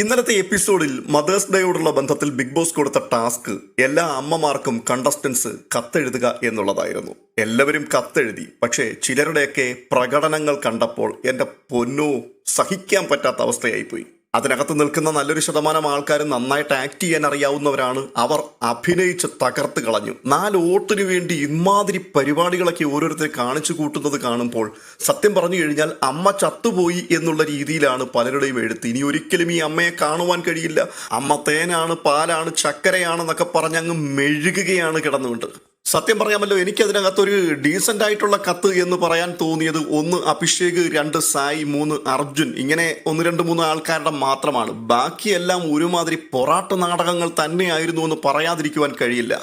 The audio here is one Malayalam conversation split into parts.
ഇന്നലത്തെ എപ്പിസോഡിൽ മദേഴ്സ് ഡേയോടുള്ള ബന്ധത്തിൽ ബിഗ് ബോസ് കൊടുത്ത ടാസ്ക് എല്ലാ അമ്മമാർക്കും കണ്ടസ്റ്റൻസ് കത്തെഴുതുക എന്നുള്ളതായിരുന്നു. എല്ലാവരും കത്തെഴുതി പക്ഷേ ചിലരുടെയൊക്കെ പ്രകടനങ്ങൾ കണ്ടപ്പോൾ എന്റെ പൊന്നു സഹിക്കാൻ പറ്റാത്ത അവസ്ഥയായിപ്പോയി. അതിനകത്ത് നിൽക്കുന്ന നല്ലൊരു ശതമാനം ആൾക്കാർ നന്നായിട്ട് ആക്ട് ചെയ്യാൻ അറിയാവുന്നവരാണ്. അവർ അഭിനയിച്ച് തകർത്ത് കളഞ്ഞു. നാല് ഓട്ടിനു വേണ്ടി ഇമാതിരി പരിപാടികളൊക്കെ ഓരോരുത്തർ കാണിച്ചു കൂട്ടുന്നത് കാണുമ്പോൾ സത്യം പറഞ്ഞു കഴിഞ്ഞാൽ അമ്മ ചത്തുപോയി എന്നുള്ള രീതിയിലാണ് പലരുടെയും എഴുത്ത്. ഇനി ഒരിക്കലും ഈ അമ്മയെ കാണുവാൻ കഴിയില്ല. അമ്മ തേനാണ് പാലാണ് ചക്കരയാണെന്നൊക്കെ പറഞ്ഞ് അങ്ങ് മെഴുകുകയാണ് കിടന്നുകൊണ്ട്. സത്യം പറയാമല്ലോ എനിക്ക് അതിനകത്തൊരു ഡീസന്റ് ആയിട്ടുള്ള കത്ത് എന്ന് പറയാൻ തോന്നിയത് ഒന്ന് അഭിഷേക് രണ്ട് സായി മൂന്ന് അർജുൻ. ഇങ്ങനെ ഒന്ന് രണ്ട് മൂന്ന് ആൾക്കാരുടെ മാത്രമാണ്. ബാക്കിയെല്ലാം ഒരുമാതിരി പൊറാട്ട് നാടകങ്ങൾ തന്നെയായിരുന്നു എന്ന് പറയാതിരിക്കുവാൻ കഴിയില്ല.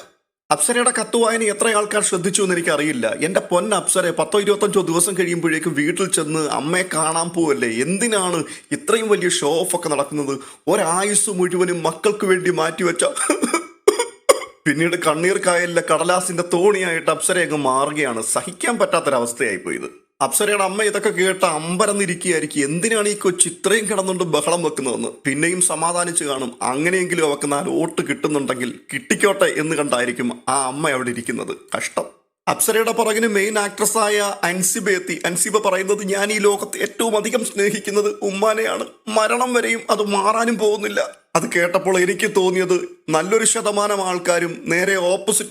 അപ്സരയുടെ കത്ത് വായന എത്ര ആൾക്കാർ ശ്രദ്ധിച്ചു എന്ന് എനിക്ക് അറിയില്ല എന്റെ പൊന്ന അപ്സരെ പത്തോ ഇരുപത്തഞ്ചോ ദിവസം കഴിയുമ്പോഴേക്കും വീട്ടിൽ ചെന്ന് അമ്മയെ കാണാൻ പോവല്ലേ? എന്തിനാണ് ഇത്രയും വലിയ ഷോ ഓഫ് ഒക്കെ നടക്കുന്നത്? ഒരായുസ് മുഴുവനും മക്കൾക്ക് വേണ്ടി മാറ്റിവെച്ച പിന്നീട് കണ്ണീർ കായലിലെ കടലാസിന്റെ തോണിയായിട്ട് അപ്സര അങ്ങ് മാറുകയാണ്. സഹിക്കാൻ പറ്റാത്തൊരവസ്ഥയായി പോയത്. അപ്സരയുടെ അമ്മ ഇതൊക്കെ കേട്ട് അമ്പരന്നിരിക്കുകയായിരിക്കും. എന്തിനാണ് ഈ കൊച്ചു ഇത്രയും കിടന്നുകൊണ്ട് ബഹളം വെക്കുന്നതെന്ന്? പിന്നെയും സമാധാനിച്ചു കാണും. അങ്ങനെയെങ്കിലും അവക്ക് നാല് വോട്ട് കിട്ടുന്നുണ്ടെങ്കിൽ കിട്ടിക്കോട്ടെ എന്ന് കണ്ടായിരിക്കും ആ അമ്മ അവിടെ ഇരിക്കുന്നത്. കഷ്ടം. അപ്സരയുടെ പുറകിന് മെയിൻ ആക്ട്രസ് ആയ അൻസിബ എത്തി അൻസിബ പറയുന്നത് ഞാൻ ഈ ലോകത്ത് ഏറ്റവും അധികം സ്നേഹിക്കുന്നത് ഉമ്മാനെയാണ്. മരണം വരെയും അത് മാറാനും പോകുന്നില്ല. അത് കേട്ടപ്പോൾ എനിക്ക് തോന്നിയത് നല്ലൊരു ശതമാനം ആൾക്കാരും നേരെ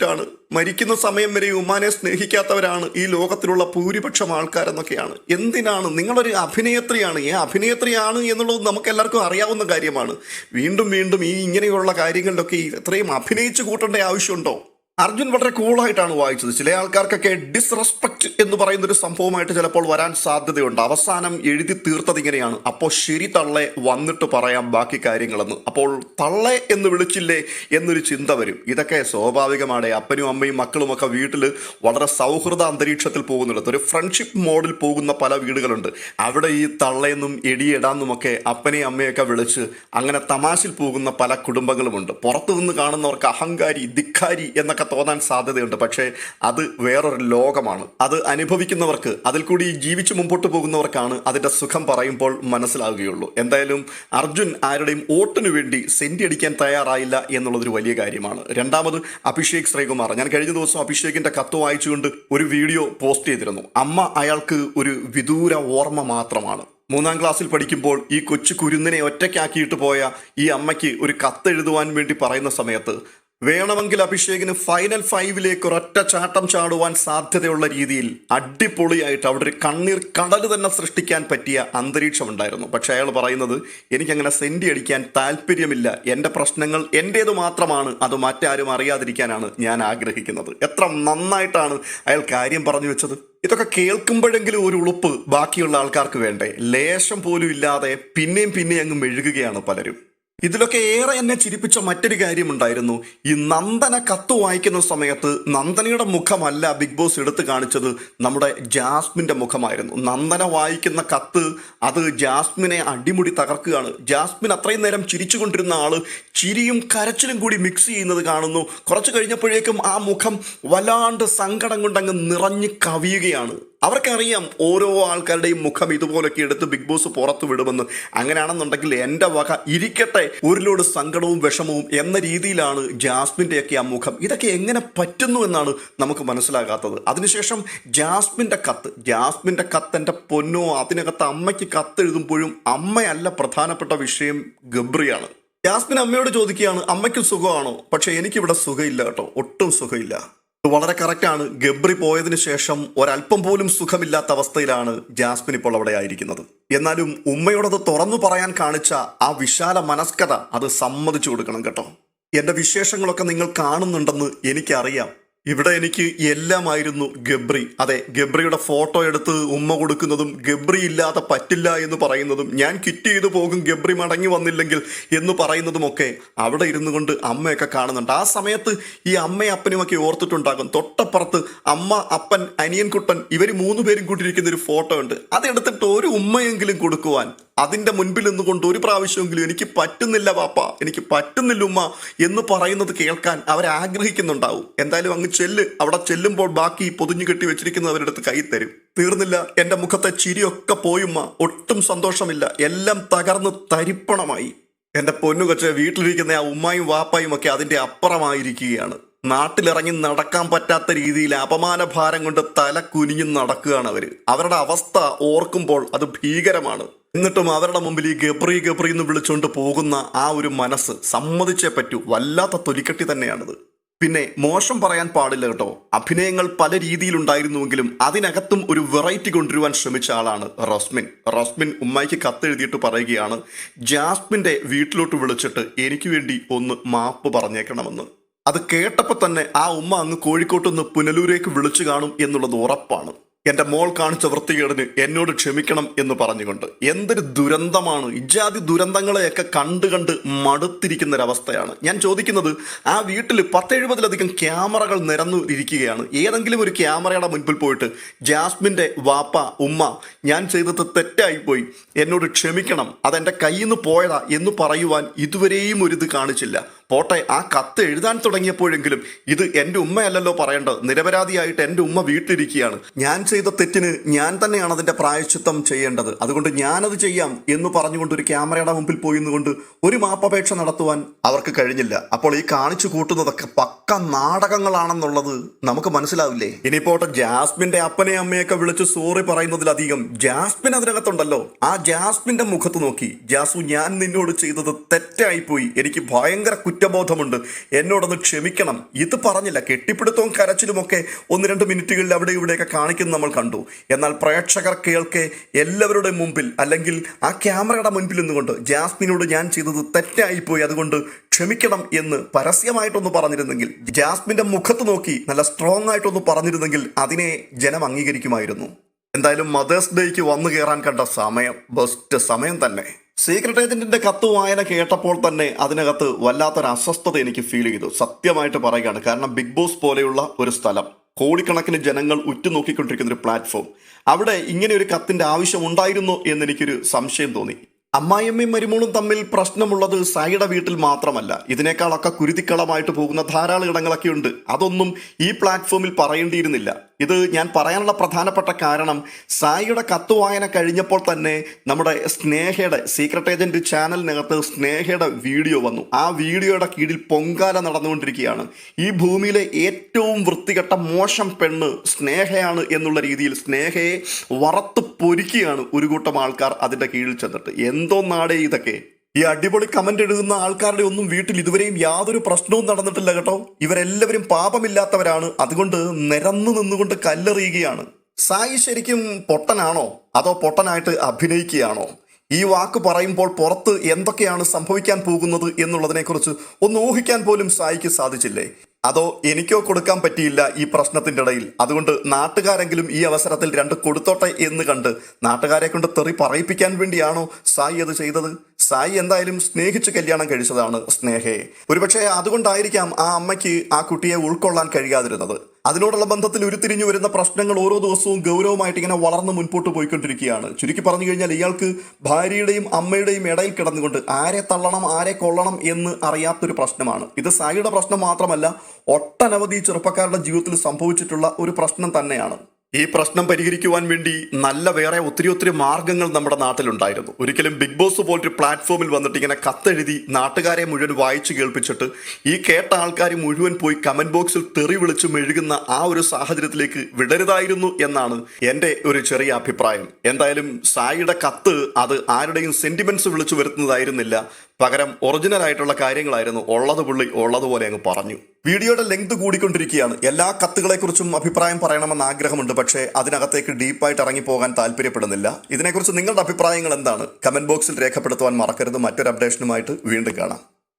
ആണ്. മരിക്കുന്ന സമയം വരെ ഉമ്മാനെ സ്നേഹിക്കാത്തവരാണ് ഈ ലോകത്തിലുള്ള ഭൂരിപക്ഷം ആൾക്കാരെന്നൊക്കെയാണ്. എന്തിനാണ്? നിങ്ങളൊരു അഭിനേത്രിയാണ്. ഈ അഭിനേത്രിയാണ് എന്നുള്ളത് നമുക്ക് എല്ലാവർക്കും അറിയാവുന്ന കാര്യമാണ്. വീണ്ടും വീണ്ടും ഈ ഇങ്ങനെയുള്ള കാര്യങ്ങളിലൊക്കെ ഇത്രയും അഭിനയിച്ചു കൂട്ടേണ്ട ആവശ്യമുണ്ടോ? അർജുൻ വളരെ കൂളായിട്ടാണ് വായിച്ചത്. ചില ആൾക്കാർക്കൊക്കെ ഡിസ്റെസ്പെക്ട് എന്ന് പറയുന്ന ഒരു സംഭവമായിട്ട് ചിലപ്പോൾ വരാൻ സാധ്യതയുണ്ട്. അവസാനം എഴുതി തീർത്തത് ഇങ്ങനെയാണ്. അപ്പോൾ ശരി തള്ളെ വന്നിട്ട് പറയാം ബാക്കി കാര്യങ്ങളെന്ന്. അപ്പോൾ തള്ളെ എന്ന് വിളിച്ചില്ലേ എന്നൊരു ചിന്ത വരും. ഇതൊക്കെ സ്വാഭാവികമാണ്. അപ്പനും അമ്മയും മക്കളും ഒക്കെ വീട്ടിൽ വളരെ സൗഹൃദ അന്തരീക്ഷത്തിൽ പോകുന്നുണ്ട് ഒരു ഫ്രണ്ട്ഷിപ്പ് മോഡിൽ പോകുന്ന പല വീടുകളുണ്ട്. അവിടെ ഈ തള്ളയെന്നും എടിയിടാന്നും ഒക്കെ അപ്പനെയും അമ്മയൊക്കെ വിളിച്ച് അങ്ങനെ തമാശയിൽ പോകുന്ന പല കുടുംബങ്ങളുമുണ്ട്. പുറത്തു നിന്ന് കാണുന്നവർക്ക് അഹങ്കാരി ധിക്കാരി എന്നൊക്കെ തോന്നാൻ സാധ്യതയുണ്ട്. പക്ഷേ അത് വേറൊരു ലോകമാണ്. അത് അനുഭവിക്കുന്നവർക്ക് അതിൽ കൂടി ജീവിച്ചു മുമ്പോട്ട് പോകുന്നവർക്കാണ് അതിന്റെ സുഖം പറയുമ്പോൾ മനസ്സിലാവുകയുള്ളൂ. എന്തായാലും അർജുൻ ആരുടെയും വോട്ടിനു വേണ്ടി സെന്റി അടിക്കാൻ തയ്യാറായില്ല എന്നുള്ളതൊരു വലിയ കാര്യമാണ്. രണ്ടാമത് അഭിഷേക് ശ്രീകുമാർ. ഞാൻ കഴിഞ്ഞ ദിവസം അഭിഷേകിന്റെ കത്ത് വായിച്ചുകൊണ്ട് ഒരു വീഡിയോ പോസ്റ്റ് ചെയ്തിരുന്നു. അമ്മ അയാൾക്ക് ഒരു വിദൂര ഓർമ്മ മാത്രമാണ്. മൂന്നാം ക്ലാസ്സിൽ പഠിക്കുമ്പോൾ ഈ കൊച്ചു കുരുന്നിനെ ഒറ്റയ്ക്കാക്കിയിട്ട് പോയ ഈ അമ്മയ്ക്ക് ഒരു കത്തെഴുതുവാൻ വേണ്ടി പറയുന്ന സമയത്ത് വേണമെങ്കിൽ അഭിഷേകിന് ഫൈനൽ ഫൈവിലേക്ക് ഒരൊറ്റ ചാട്ടം ചാടുവാൻ സാധ്യതയുള്ള രീതിയിൽ അടിപൊളിയായിട്ട് അവിടെ ഒരു കണ്ണീർ കടൽ തന്നെ സൃഷ്ടിക്കാൻ പറ്റിയ അന്തരീക്ഷം ഉണ്ടായിരുന്നു പക്ഷെ അയാൾ പറയുന്നത് എനിക്കങ്ങനെ സെന്റി അടിക്കാൻ താല്പര്യമില്ല. എന്റെ പ്രശ്നങ്ങൾ എന്റേത് മാത്രമാണ്. അത് മറ്റാരും അറിയാതിരിക്കാനാണ് ഞാൻ ആഗ്രഹിക്കുന്നത്. എത്ര നന്നായിട്ടാണ് അയാൾ കാര്യം പറഞ്ഞു വെച്ചത്. ഇതൊക്കെ കേൾക്കുമ്പോഴെങ്കിലും ഒരു ഉളുപ്പ് ബാക്കിയുള്ള ആൾക്കാർക്ക് വേണ്ടേ? ലേശം പോലും ഇല്ലാതെ പിന്നെയും പിന്നെയും അങ്ങ് മെഴുകുകയാണ് പലരും. ഇതിലൊക്കെ ഏറെ എന്നെ ചിരിപ്പിച്ച മറ്റൊരു കാര്യമുണ്ടായിരുന്നു. ഈ നന്ദന കത്ത് വായിക്കുന്ന സമയത്ത് നന്ദനയുടെ മുഖമല്ല ബിഗ് ബോസ് എടുത്തു കാണിച്ചത് നമ്മുടെ ജാസ്മിന്റെ മുഖമായിരുന്നു. നന്ദന വായിക്കുന്ന കത്ത് അത് ജാസ്മിനെ അടിമുടി തകർക്കുകയാണ്. ജാസ്മിൻ അത്രയും നേരം ചിരിച്ചുകൊണ്ടിരുന്ന ആൾ ചിരിയും കരച്ചിലും കൂടി മിക്സ് ചെയ്യുന്നത് കാണുന്നു. കുറച്ച് കഴിഞ്ഞപ്പോഴേക്കും ആ മുഖം വല്ലാണ്ട് സങ്കടം കൊണ്ടങ്ങ് നിറഞ്ഞ് കവിയുകയാണ്. അവർക്കറിയാം ഓരോ ആൾക്കാരുടെയും മുഖം ഇതുപോലൊക്കെ എടുത്ത് ബിഗ് ബോസ് പുറത്തു വിടുമെന്ന്. അങ്ങനെയാണെന്നുണ്ടെങ്കിൽ എന്റെ വക ഇരിക്കട്ടെ ഒരിലോട് സങ്കടവും വിഷമവും എന്ന രീതിയിലാണ് ജാസ്മിന്റെയൊക്കെ ആ മുഖം. ഇതൊക്കെ എങ്ങനെ പറ്റുന്നു എന്നാണ് നമുക്ക് മനസ്സിലാകാത്തത്. അതിനുശേഷം ജാസ്മിന്റെ കത്ത്. ജാസ്മിന്റെ കത്ത് എന്റെ പൊന്നോ അതിനകത്ത് അമ്മയ്ക്ക് കത്ത് എഴുതുമ്പോഴും അമ്മയല്ല പ്രധാനപ്പെട്ട വിഷയം ഗബ്രിയാണ്. ജാസ്മിൻ അമ്മയോട് ചോദിക്കുകയാണ് അമ്മയ്ക്കും സുഖമാണോ? പക്ഷേ എനിക്കിവിടെ സുഖമില്ല കേട്ടോ. ഒട്ടും സുഖമില്ല. വളരെ കറക്റ്റാണ് ഗബ്രി പോയതിന് ശേഷം ഒരല്പം പോലും സുഖമില്ലാത്ത അവസ്ഥയിലാണ് ജാസ്മിൻ ഇപ്പോൾ അവിടെ ആയിരിക്കുന്നത്. എന്നാലും ഉമ്മയോടത് തുറന്നു പറയാൻ കാണിച്ച ആ വിശാല മനസ്കത അത് സമ്മതിച്ചു കൊടുക്കണം കേട്ടോ. എന്റെ വിശേഷങ്ങളൊക്കെ നിങ്ങൾ കാണുന്നുണ്ടെന്ന് എനിക്കറിയാം. ഇവിടെ എനിക്ക് എല്ലാമായിരുന്നു ഗബ്രി. അതെ ഗബ്രിയുടെ ഫോട്ടോ എടുത്ത് ഉമ്മ കൊടുക്കുന്നതും ഗബ്രി ഇല്ലാതെ പറ്റില്ല എന്ന് പറയുന്നതും ഞാൻ കിറ്റ് ചെയ്തു പോകും ഗബ്രി മടങ്ങി വന്നില്ലെങ്കിൽ എന്ന് പറയുന്നതുമൊക്കെ അവിടെ ഇരുന്നു കൊണ്ട് അമ്മയൊക്കെ കാണുന്നുണ്ട്. ആ സമയത്ത് ഈ അമ്മയും അപ്പനുമൊക്കെ ഓർത്തിട്ടുണ്ടാകും. തൊട്ടപ്പുറത്ത് അമ്മ അപ്പൻ അനിയൻകുട്ടൻ ഇവർ മൂന്ന് പേരും കൂട്ടിയിരിക്കുന്ന ഒരു ഫോട്ടോ ഉണ്ട്. അതെടുത്തിട്ട് ഒരു ഉമ്മയെങ്കിലും കൊടുക്കുവാൻ അതിന്റെ മുൻപിൽ നിന്നുകൊണ്ട് ഒരു പ്രാവശ്യമെങ്കിലും എനിക്ക് പറ്റുന്നില്ല പാപ്പ എനിക്ക് പറ്റുന്നില്ല ഉമ്മ എന്ന് പറയുന്നത് കേൾക്കാൻ അവരാഗ്രഹിക്കുന്നുണ്ടാവും. എന്തായാലും അങ്ങ് ചെല്ല് അവിടെ ചെല്ലുമ്പോൾ ബാക്കി പൊതിഞ്ഞു കെട്ടി വെച്ചിരിക്കുന്നത് അവരുടെ അടുത്ത് കൈ തരും. തീർന്നില്ല എന്റെ മുഖത്തെ ചിരിയൊക്കെ പോയുമ്മ ഒട്ടും സന്തോഷമില്ല എല്ലാം തകർന്ന് തരിപ്പണമായി. എന്റെ പൊന്നുകൊച്ചെ വീട്ടിലിരിക്കുന്ന ആ ഉമ്മായും വാപ്പായും ഒക്കെ അതിന്റെ അപ്പുറമായിരിക്കുകയാണ്. നാട്ടിലിറങ്ങി നടക്കാൻ പറ്റാത്ത രീതിയിൽ അപമാന ഭാരം കൊണ്ട് തല കുനിഞ്ഞു നടക്കുകയാണ് അവർ അവരുടെ അവസ്ഥ ഓർക്കുമ്പോൾ അത് ഭീകരമാണ്. എന്നിട്ടും അവരുടെ മുമ്പിൽ ഈ ഗപ്രി ഗപ്രി എന്ന് വിളിച്ചുകൊണ്ട് പോകുന്ന ആ ഒരു മനസ്സ് സമ്മതിച്ചേ പറ്റൂ. വല്ലാത്ത തൊലിക്കെട്ടി തന്നെയാണിത്. പിന്നെ മോശം പറയാൻ പാടില്ല കേട്ടോ. അഭിനയങ്ങൾ പല രീതിയിലുണ്ടായിരുന്നുവെങ്കിലും അതിനകത്തും ഒരു വെറൈറ്റി കൊണ്ടുവരുവാൻ ശ്രമിച്ച ആളാണ് റസ്മിൻ. റസ്മിൻ ഉമ്മായിക്ക് കത്തെഴുതിയിട്ട് പറയുകയാണ് ജാസ്മിന്റെ വീട്ടിലോട്ട് വിളിച്ചിട്ട് എനിക്ക് വേണ്ടി ഒന്ന് മാപ്പ് പറഞ്ഞേക്കണമെന്ന്. അത് കേട്ടപ്പോൾ തന്നെ ആ ഉമ്മ അങ്ങ് കോഴിക്കോട്ടൊന്ന് പുനലൂരേക്ക് വിളിച്ചു കാണും എന്നുള്ളത് ഉറപ്പാണ്. എന്റെ മോൾ കാണിച്ച വൃത്തികേടിന് എന്നോട് ക്ഷമിക്കണം എന്ന് പറഞ്ഞുകൊണ്ട് എന്തൊരു ദുരന്തമാണ്. ഇജാതി ദുരന്തങ്ങളെയൊക്കെ കണ്ട് കണ്ട് മടുത്തിരിക്കുന്ന ഒരവസ്ഥയാണ് ഞാൻ ചോദിക്കുന്നത് ആ വീട്ടിൽ പത്തെഴുപതിലധികം ക്യാമറകൾ നിരന്നു ഇരിക്കുകയാണ്. ഏതെങ്കിലും ഒരു ക്യാമറയുടെ മുൻപിൽ പോയിട്ട് ജാസ്മിന്റെ വാപ്പ ഉമ്മ ഞാൻ ചെയ്തത് തെറ്റായിപ്പോയി എന്നോട് ക്ഷമിക്കണം. അതെന്റെ കയ്യിൽ നിന്ന് പോയതാ എന്ന് പറയുവാൻ ഇതുവരെയും ഒരിത് കാണിച്ചില്ല. പോട്ടെ ആ കത്ത് എഴുതാൻ തുടങ്ങിയപ്പോഴെങ്കിലും ഇത് എന്റെ ഉമ്മയല്ലല്ലോ പറയേണ്ടത്. നിരപരാധിയായിട്ട് എന്റെ ഉമ്മ വീട്ടിലിരിക്കുകയാണ്. ഞാൻ ചെയ്ത തെറ്റിന് ഞാൻ തന്നെയാണ് അതിന്റെ പ്രായശ്ചിത്തം ചെയ്യേണ്ടത്. അതുകൊണ്ട് ഞാനത് ചെയ്യാം എന്ന് പറഞ്ഞുകൊണ്ട് ഒരു ക്യാമറയുടെ മുമ്പിൽ പോയി നിന്നുകൊണ്ട് ഒരു മാപ്പപേക്ഷ നടത്തുവാൻ അവർക്ക് കഴിഞ്ഞില്ല. അപ്പോൾ ഈ കാണിച്ചു കൂട്ടുന്നതൊക്കെ പക്ക നാടകങ്ങളാണെന്നുള്ളത് നമുക്ക് മനസ്സിലാവില്ലേ? ഇനിയിപ്പോട്ടെ ജാസ്മിന്റെ അപ്പനെ അമ്മയൊക്കെ വിളിച്ച് സോറി പറയുന്നതിലധികം ജാസ്മിൻ അതിനകത്തുണ്ടല്ലോ. ആ ജാസ്മിന്റെ മുഖത്ത് നോക്കി. ജാസു ഞാൻ നിന്നോട് ചെയ്തത് തെറ്റായിപ്പോയി. എനിക്ക് ഭയങ്കര കുറ്റബോധമുണ്ട്. എന്നോടൊന്ന് ക്ഷമിക്കണം. ഇത് പറഞ്ഞില്ല. കെട്ടിപ്പിടുത്തവും കരച്ചിലുമൊക്കെ ഒന്ന് രണ്ട് മിനിറ്റുകളിൽ അവിടെ ഇവിടെയൊക്കെ കാണിക്കുന്നത് നമ്മൾ കണ്ടു. എന്നാൽ പ്രേക്ഷകർ കേൾക്കെ എല്ലാവരുടെ മുമ്പിൽ അല്ലെങ്കിൽ ആ ക്യാമറയുടെ മുൻപിൽ നിന്നുകൊണ്ട് ജാസ്മിനോട് ഞാൻ ചെയ്തത് തെറ്റായിപ്പോയി. അതുകൊണ്ട് ക്ഷമിക്കണം എന്ന് പരസ്യമായിട്ടൊന്ന് പറഞ്ഞിരുന്നെങ്കിൽ ജാസ്മിന്റെ മുഖത്ത് നോക്കി നല്ല സ്ട്രോങ് ആയിട്ടൊന്ന് പറഞ്ഞിരുന്നെങ്കിൽ അതിനെ ജനം അംഗീകരിക്കുമായിരുന്നു. എന്തായാലും മദേഴ്സ് ഡേക്ക് വന്നു കയറാൻ കണ്ട സമയം ബെസ്റ്റ് സമയം തന്നെ. സീക്രട്ട് ഏജന്റിന്റെ കത്ത് വായന കേട്ടപ്പോൾ തന്നെ അതിനകത്ത് വല്ലാത്തൊരു അസ്വസ്ഥത എനിക്ക് ഫീൽ ചെയ്തു. സത്യമായിട്ട് പറയുകയാണ് കാരണം ബിഗ് ബോസ് പോലെയുള്ള ഒരു സ്ഥലം കോടിക്കണക്കിന് ജനങ്ങൾ ഉറ്റുനോക്കിക്കൊണ്ടിരിക്കുന്ന ഒരു പ്ലാറ്റ്ഫോം അവിടെ ഇങ്ങനെ ഒരു കത്തിന്റെ ആവശ്യം ഉണ്ടായിരുന്നു എന്ന് എനിക്കൊരു സംശയം തോന്നി. അമ്മായിയമ്മയും മരുമോളും തമ്മിൽ പ്രശ്നമുള്ളത് സായിയുടെ വീട്ടിൽ മാത്രമല്ല. ഇതിനേക്കാളൊക്കെ കുരുതിക്കളമായിട്ട് പോകുന്ന ധാരാളം ഇടങ്ങളൊക്കെ ഉണ്ട് അതൊന്നും ഈ പ്ലാറ്റ്ഫോമിൽ പറയേണ്ടിയിരുന്നില്ല. ഇത് ഞാൻ പറയാനുള്ള പ്രധാനപ്പെട്ട കാരണം സായിയുടെ കത്ത് വായന കഴിഞ്ഞപ്പോൾ തന്നെ നമ്മുടെ സ്നേഹയുടെ സീക്രട്ട് ഏജന്റ് ചാനലിനകത്ത് സ്നേഹയുടെ വീഡിയോ വന്നു. ആ വീഡിയോയുടെ കീഴിൽ പൊങ്കാല നടന്നുകൊണ്ടിരിക്കുകയാണ്. ഈ ഭൂമിയിലെ ഏറ്റവും വൃത്തികെട്ട മോശം പെണ്ണ് സ്നേഹയാണ് എന്നുള്ള രീതിയിൽ സ്നേഹയെ വറുത്ത് പൊരിക്കുകയാണ് ഒരു കൂട്ടം ആൾക്കാർ അതിന്റെ കീഴിൽ ചെന്നിട്ട്. എന്തോ നാടേ ഇതൊക്കെ. ഈ അടിപൊളി കമന്റ് എഴുതുന്ന ആൾക്കാരുടെ ഒന്നും വീട്ടിൽ ഇതുവരെയും യാതൊരു പ്രശ്നവും നടന്നിട്ടില്ല കേട്ടോ. ഇവരെല്ലാവരും പാപമില്ലാത്തവരാണ്. അതുകൊണ്ട് നിരന്നു നിന്നുകൊണ്ട് കല്ലെറിയുകയാണ്. സായി ശരിക്കും പൊട്ടനാണോ? അതോ പൊട്ടനായിട്ട് അഭിനയിക്കുകയാണോ? ഈ വാക്ക് പറയുമ്പോൾ പുറത്ത് എന്തൊക്കെയാണ് സംഭവിക്കാൻ പോകുന്നത് എന്നുള്ളതിനെക്കുറിച്ച് ഒന്ന് ഊഹിക്കാൻ പോലും സായിക്ക് സാധിച്ചില്ലേ? അതോ എനിക്കോ കൊടുക്കാൻ പറ്റിയില്ല ഈ പ്രശ്നത്തിന്റെ ഇടയിൽ? അതുകൊണ്ട് നാട്ടുകാരെങ്കിലും ഈ അവസരത്തിൽ രണ്ട് കൊടുത്തോട്ടെ എന്ന് കണ്ട് നാട്ടുകാരെ കൊണ്ട് തെറി പറയിപ്പിക്കാൻ വേണ്ടിയാണോ സായി അത് ചെയ്തത്? സായി എന്തായാലും സ്നേഹിച്ച് കല്യാണം കഴിച്ചതാണ് സ്നേഹയെ ഒരുപക്ഷെ അതുകൊണ്ടായിരിക്കാം ആ അമ്മയ്ക്ക് ആ കുട്ടിയെ ഉൾക്കൊള്ളാൻ കഴിയാതിരുന്നത്. അതിനോടുള്ള ബന്ധത്തിൽ ഉരുത്തിരിഞ്ഞു വരുന്ന പ്രശ്നങ്ങൾ ഓരോ ദിവസവും ഗൗരവമായിട്ട് ഇങ്ങനെ വളർന്ന് മുൻപോട്ട് പോയിക്കൊണ്ടിരിക്കുകയാണ്. ചുരുക്കി പറഞ്ഞു കഴിഞ്ഞാൽ ഇയാൾക്ക് ഭാര്യയുടെയും അമ്മയുടെയും ഇടയിൽ കിടന്നുകൊണ്ട് ആരെ തള്ളണം ആരെ കൊള്ളണം എന്ന് അറിയാത്തൊരു പ്രശ്നമാണ്. ഇത് സായിയുടെ പ്രശ്നം മാത്രമല്ല ഒട്ടനവധി ചെറുപ്പക്കാരുടെ ജീവിതത്തിൽ സംഭവിച്ചിട്ടുള്ള ഒരു പ്രശ്നം തന്നെയാണ്. ഈ പ്രശ്നം പരിഹരിക്കുവാൻ വേണ്ടി നല്ല വേറെ ഒത്തിരി ഒത്തിരി മാർഗങ്ങൾ നമ്മുടെ നാട്ടിലുണ്ടായിരുന്നു. ഒരിക്കലും ബിഗ് ബോസ് പോലൊരു പ്ലാറ്റ്ഫോമിൽ വന്നിട്ട് ഇങ്ങനെ കത്തെഴുതി നാട്ടുകാരെ മുഴുവൻ വായിച്ചു കേൾപ്പിച്ചിട്ട് ഈ കേട്ട ആൾക്കാർ മുഴുവൻ പോയി കമന്റ് ബോക്സിൽ തെറി വിളിച്ച് മെഴുകുന്ന ആ ഒരു സാഹചര്യത്തിലേക്ക് വിടരുതായിരുന്നു എന്നാണ് എന്റെ ഒരു ചെറിയ അഭിപ്രായം. എന്തായാലും സായിയുടെ കത്ത് അത് ആരുടെയും സെന്റിമെന്റ്സ് വിളിച്ചു വരുത്തുന്നതായിരുന്നില്ല. പകരം ഒറിജിനൽ ആയിട്ടുള്ള കാര്യങ്ങളായിരുന്നു ഉള്ളത് പുള്ളി ഉള്ളതുപോലെ അങ്ങ് പറഞ്ഞു. വീഡിയോയുടെ ലെങ്ത് കൂടിക്കൊണ്ടിരിക്കുകയാണ്. എല്ലാ കത്തുകളെക്കുറിച്ചും അഭിപ്രായം പറയണമെന്ന് ആഗ്രഹമുണ്ട് പക്ഷേ അതിനകത്തേക്ക് ഡീപ്പായിട്ട് ഇറങ്ങിപ്പോകാൻ താല്പര്യപ്പെടുന്നില്ല. ഇതിനെക്കുറിച്ച് നിങ്ങളുടെ അഭിപ്രായങ്ങൾ എന്താണ്? കമന്റ് ബോക്സിൽ രേഖപ്പെടുത്തുവാൻ മറക്കരുത്. മറ്റൊരു അപ്ഡേഷനുമായിട്ട് വീണ്ടും കാണാം.